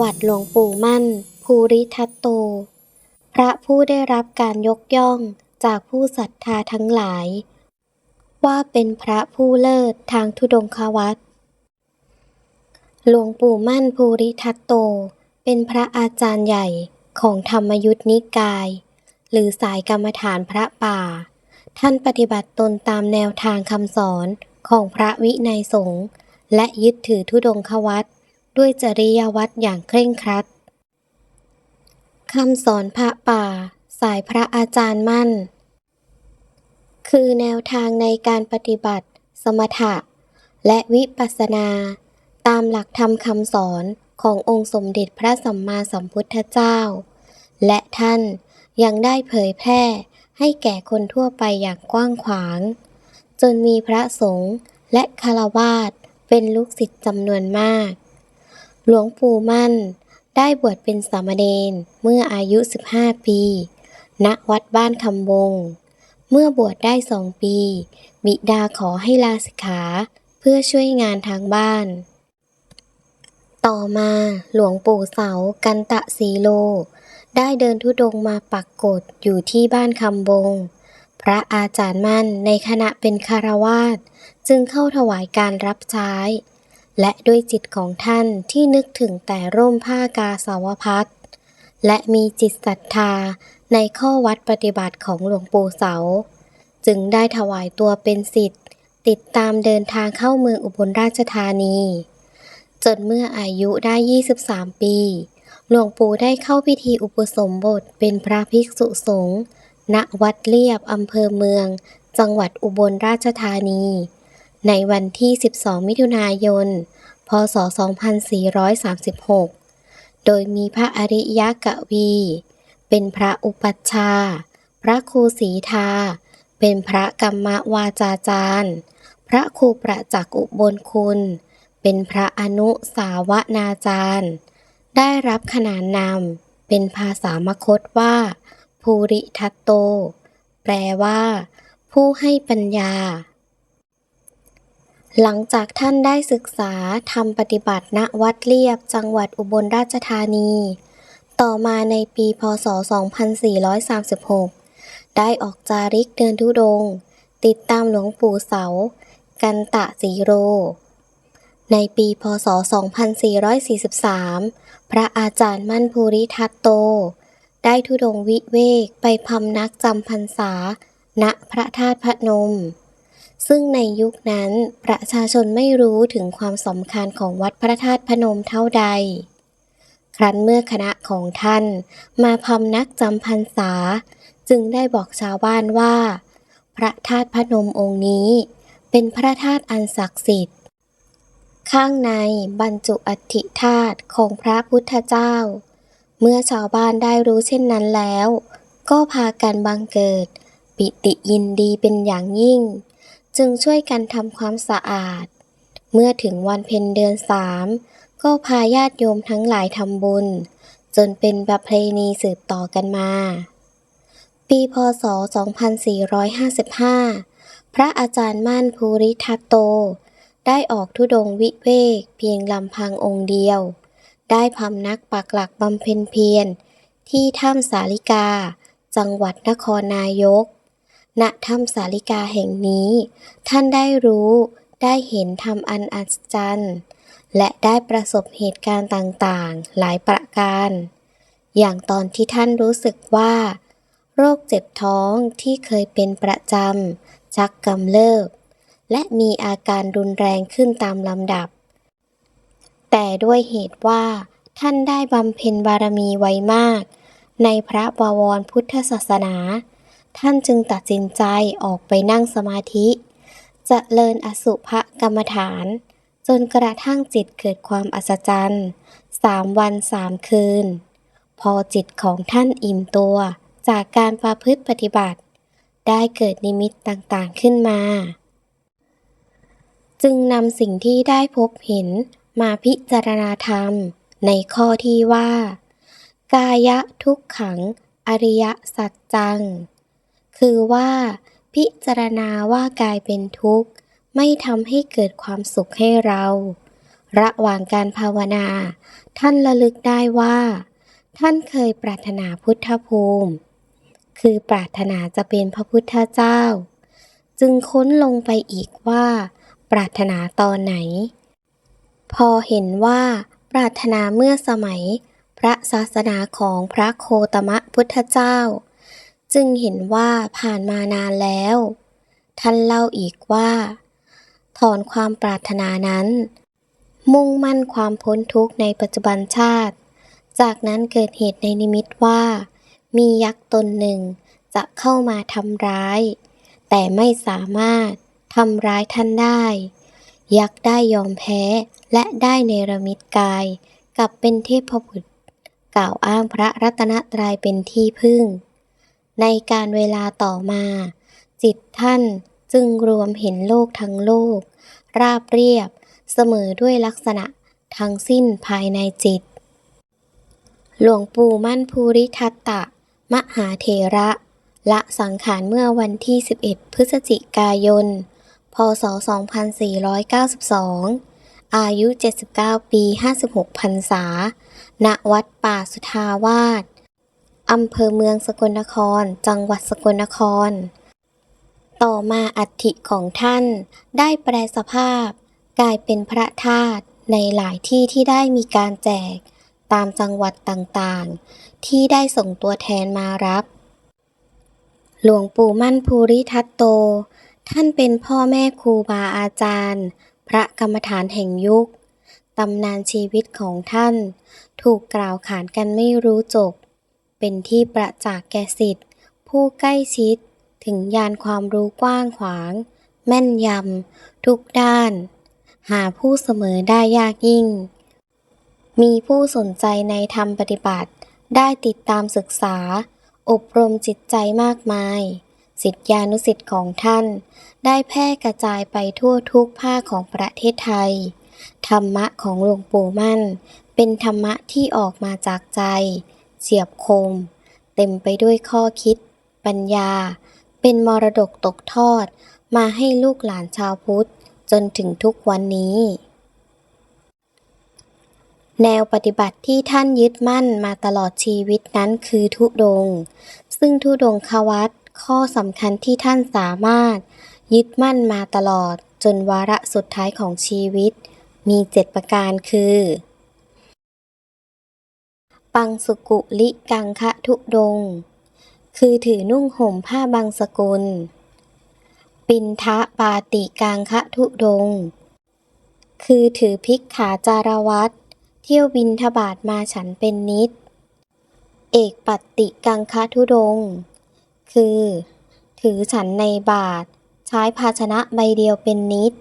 วัติหลวงปู่มั่น ภูริทัตโต พระผู้ได้รับการยกย่องจากผู้ศรัทธาทั้งหลาย ว่าเป็นพระผู้เลิศทางธุดงควัตรหลวงปู่มั่นภูริทัตโต เป็นพระอาจารย์ใหญ่ของธรรมยุทธนิกาย หรือสายกรรมฐานพระป่า ท่านปฏิบัติตนตามแนวทางคำสอนของพระวินัยสงฆ์และยึดถือธุดงควัตร ด้วยจริยวัตรอย่างเคร่งครัดคำสอนพระป่า สายพระอาจารย์มั่น คือแนวทางในการปฏิบัติ สมถะ และวิปัสสนา ตามหลักธรรมคำสอนขององค์สมเด็จพระสัมมาสัมพุทธเจ้า และท่านยังได้เผยแพร่ให้แก่คนทั่วไปอย่างกว้างขวาง จนมีพระสงฆ์และคารวาสเป็นลูกศิษย์จำนวนมาก หลวงปู่มั่น ได้บวชเป็นสามเณรเมื่ออายุ 15 ปี ณ วัดบ้านคำบง เมื่อบวชได้สองปี บิดาขอให้ลาสิกขาเพื่อช่วยงานทางบ้าน ต่อมาหลวงปู่เสากันตะสีโล ได้เดินทุดงมาปักกฏอยู่ที่บ้านคำบง พระอาจารย์มั่นในขณะเป็นคารวาสจึงเข้าถวายการรับใช้ และด้วยจิตของท่านที่นึกถึงแต่ร่มผ้ากาสาวพัดและมีจิตศรัทธาในข้อวัดปฏิบัติของหลวงปู่เสา จึงได้ถวายตัวเป็นศิษย์ติดตามเดินทางเข้าเมืองอุบลราชธานี จนเมื่ออายุได้ 23 ปี หลวงปู่ได้เข้าพิธีอุปสมบทเป็นพระภิกษุสงฆ์ณวัดเลียบอำเภอเมือง จังหวัดอุบลราชธานี ในวันที่ 12 มิถุนายน พศ 2436 โดยมีพระอริยกวี เป็นพระอุปัชฌาย์พระครูศรีทา เป็นพระกรรมวาจาจารย์ พระครูประจักษ์อุบลคุณ เป็นพระอนุสาวนาจารย์ ได้รับขนานนามเป็นภาษามคตว่า ภูริทัตโต แปลว่า ผู้ให้ปัญญา หลังจากท่านได้ศึกษาทำปฏิบัติณวัดเลียบจังหวัดอุบลราชธานี ต่อมาในปีพศ 2436 ได้ออกจาริกเดินทุดง ติดตามหลวงปู่เสา กันตะสีโร ในปีพศ 2443 พระอาจารย์มั่นภูริทัตโต ได้ทุดงวิเวกไปพำนักจำพรรษา ณพระธาตุพนม ซึ่งในยุคนั้นประชาชนไม่รู้ถึงความสำคัญของวัดพระธาตุพนมเท่าใด ครั้นเมื่อคณะของท่านมาพำนักจำพรรษา จึงได้บอกชาวบ้านว่า พระธาตุพนมองค์นี้ เป็นพระธาตุอันศักดิ์สิทธิ์ ข้างในบรรจุอัฐิธาตุของพระพุทธเจ้า เมื่อชาวบ้านได้รู้เช่นนั้นแล้ว ก็พากันบังเกิด ปิติยินดีเป็นอย่างยิ่ง จึงช่วยกันทำความสะอาด เมื่อถึงวันเพ็ญเดือนสามก็พาญาติโยมทั้งหลายทำบุญ จนเป็นประเพณีสืบต่อกันมา ปีพศ 2455 พระอาจารย์มั่นภูริทัตโต ได้ออกธุดงวิเวกเพียงลำพังองค์เดียว ได้พำนักปักหลักบำเพ็ญเพียรที่ถ้ำสาลิกา จังหวัดนครนายก ณถ้ำสาลิกาแห่งนี้ ท่านได้รู้ได้เห็นธรรมอันอัศจรรย์และได้ประสบเหตุการณ์ต่างๆ หลายประการ อย่างตอนที่ท่านรู้สึกว่า โรคเจ็บท้องที่เคยเป็นประจำชักกำเริบ และมีอาการรุนแรงขึ้นตามลำดับ แต่ด้วยเหตุว่า ท่านได้บำเพ็ญบารมีไว้มาก ในพระบวรพุทธศาสนา ท่านจึงตัดสินใจออกไปนั่งสมาธิจเจริญอสุภกรรมฐาน จนกระทั่งจิตเกิดความอัศจรรย์สามวันสามคืน พอจิตของท่านอิ่มตัวจากการประพฤติปฏิบัติ ได้เกิดนิมิตต่างๆขึ้นมา จึงนำสิ่งที่ได้พบเห็นมาพิจารณาธรรม ในข้อที่ว่า กายะทุกขัง อริยสัจจัง คือว่าพิจารณาว่ากายเป็นทุกข์ ไม่ทำให้เกิดความสุขให้เรา ระหว่างการภาวนา ท่านระลึกได้ว่า ท่านเคยปรารถนาพุทธภูมิ คือปรารถนาจะเป็นพระพุทธเจ้า จึงค้นลงไปอีกว่า ปรารถนาตอนไหน พอเห็นว่า ปรารถนาเมื่อสมัย พระศาสนาของพระโคตมะพุทธเจ้า จึงเห็นว่าผ่านมานานแล้ว ท่านเล่าอีกว่า ถอนความปรารถนานั้น มุ่งมั่นความพ้นทุกข์ในปัจจุบันชาติ จากนั้นเกิดเหตุในนิมิตว่า มียักษ์ตนหนึ่งจะเข้ามาทำร้าย แต่ไม่สามารถทำร้ายท่านได้ ยักษ์ได้ยอมแพ้และได้เนรมิตกาย กลับเป็นเทพบุตรกล่าวอ้างพระรัตนตรัยเป็นที่พึ่ง ในการเวลาต่อมา จิตท่านจึงรวมเห็นโลกทั้งโลก ราบเรียบเสมอด้วยลักษณะทั้งสิ้นภายในจิต หลวงปู่มั่นภูริทัตตะ มหาเถระ ละสังขารเมื่อวันที่ 11 พฤศจิกายน พศ 2492 อายุ 79 ปี 56 พรรษา ณ วัดป่าสุทาวาส อำเภอเมืองสกลนคร จังหวัดสกลนคร ต่อมาอัฐิของท่านได้แปลสภาพ กลายเป็นพระธาตุในหลายที่ที่ได้มีการแจก ตามจังหวัดต่างๆ ที่ได้ส่งตัวแทนมารับ หลวงปู่มั่นภูริทัตโต ท่านเป็นพ่อแม่ครูบาอาจารย์ พระกรรมฐานแห่งยุคตำนานชีวิตของท่าน ถูกกล่าวขานกันไม่รู้จบ เป็นที่ประจักษ์แก่สิทธิ์ผู้ใกล้ชิด ถึงยานความรู้กว้างขวาง แม่นยำ ทุกด้าน หาผู้เสมอได้ยากยิ่ง มีผู้สนใจในธรรมปฏิบัติ ได้ติดตามศึกษา อบรมจิตใจมากมาย สิทธิานุสิทธิ์ของท่าน ได้แพร่กระจายไปทั่วทุกภาคของประเทศไทย ธรรมะของหลวงปู่มั่น เป็นธรรมะที่ออกมาจากใจ เฉียบคม เต็มไปด้วยข้อคิด ปัญญา เป็นมรดกตกทอด มาให้ลูกหลานชาวพุทธ จนถึงทุกวันนี้ แนวปฏิบัติที่ท่านยึดมั่นมาตลอดชีวิตนั้นคือทุดง ซึ่งทุดงควัตข้อสำคัญที่ท่านสามารถ ยึดมั่นมาตลอดจนวาระสุดท้ายของชีวิต มีเจ็ดประการคือ ปังสุกุลิกังคะทุดง คือถือนุ่งห่มผ้าบางสกุล ปินทะปาติกังคะทุดง คือถือภิกขาจารวัตเที่ยวบินทบาทมาฉันเป็นนิด เอกปัตติกังคะทุดง คือ ถือฉันในบาท ใช้ภาชนะใบเดียวเป็นนิด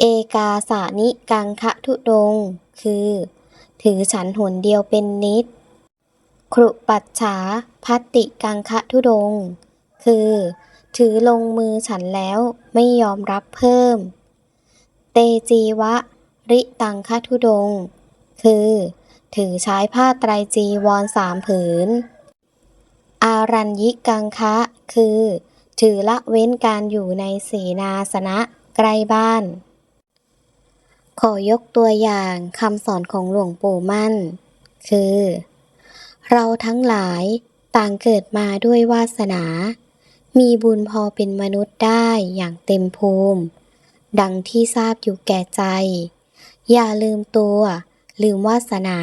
เอกาสานิกังคะทุดง คือ ถือฉันหนเดียวเป็นนิด ครุปัจฉาพัตติกังคะทุดง คือ ถือลงมือฉันแล้วไม่ยอมรับเพิ่ม เตจีวะ ริตังคะทุดง คือ ถือใช้ผ้าไตรจีวรสามผืน อารัญญิกังคะ คือ ถือละเว้นการอยู่ในเสนาสนะใกล้บ้าน ขอยกตัวอย่างคำสอนของหลวงปู่มั่น คือ เราทั้งหลายต่างเกิดมาด้วยวาสนา มีบุญพอเป็นมนุษย์ได้อย่างเต็มภูมิ ดังที่ทราบอยู่แก่ใจ อย่าลืมตัว ลืมวาสนา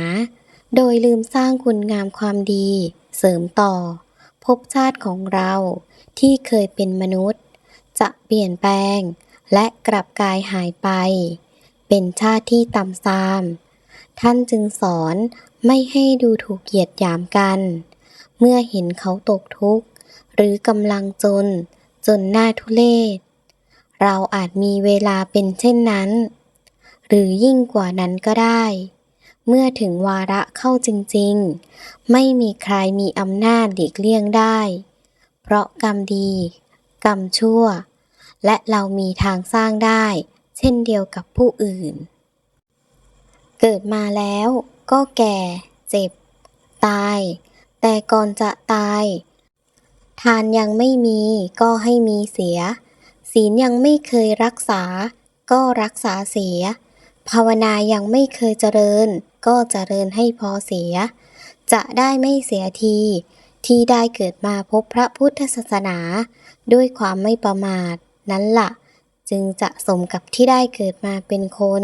โดยลืมสร้างคุณงามความดี เสริมต่อ ภพชาติของเราที่เคยเป็นมนุษย์ จะเปลี่ยนแปลงและกลับกายหายไป เป็นชาติที่ต่ำทราม ท่านจึงสอนไม่ให้ดูถูกเหยียดหยามกัน เมื่อเห็นเขาตกทุกข์ หรือกำลังจน จนหน้าทุเลศ เราอาจมีเวลาเป็นเช่นนั้น หรือยิ่งกว่านั้นก็ได้ เมื่อถึงวาระเข้าจริงๆ ไม่มีใครมีอำนาจหลีกเลี่ยงได้ เพราะกรรมดี กรรมชั่ว และเรามีทางสร้างได้ เช่นเดียวกับผู้อื่น เกิดมาแล้วก็แก่ เจ็บ ตาย แต่ก่อนจะตาย ทานยังไม่มีก็ให้มีเสีย ศีลยังไม่เคยรักษา ก็รักษาเสีย ภาวนายังไม่เคยเจริญ ก็เจริญให้พอเสีย จะได้ไม่เสียที ที่ได้เกิดมาพบพระพุทธศาสนา ด้วยความไม่ประมาท นั้นละ่ะ จึงจะสมกับที่ได้เกิดมาเป็นคน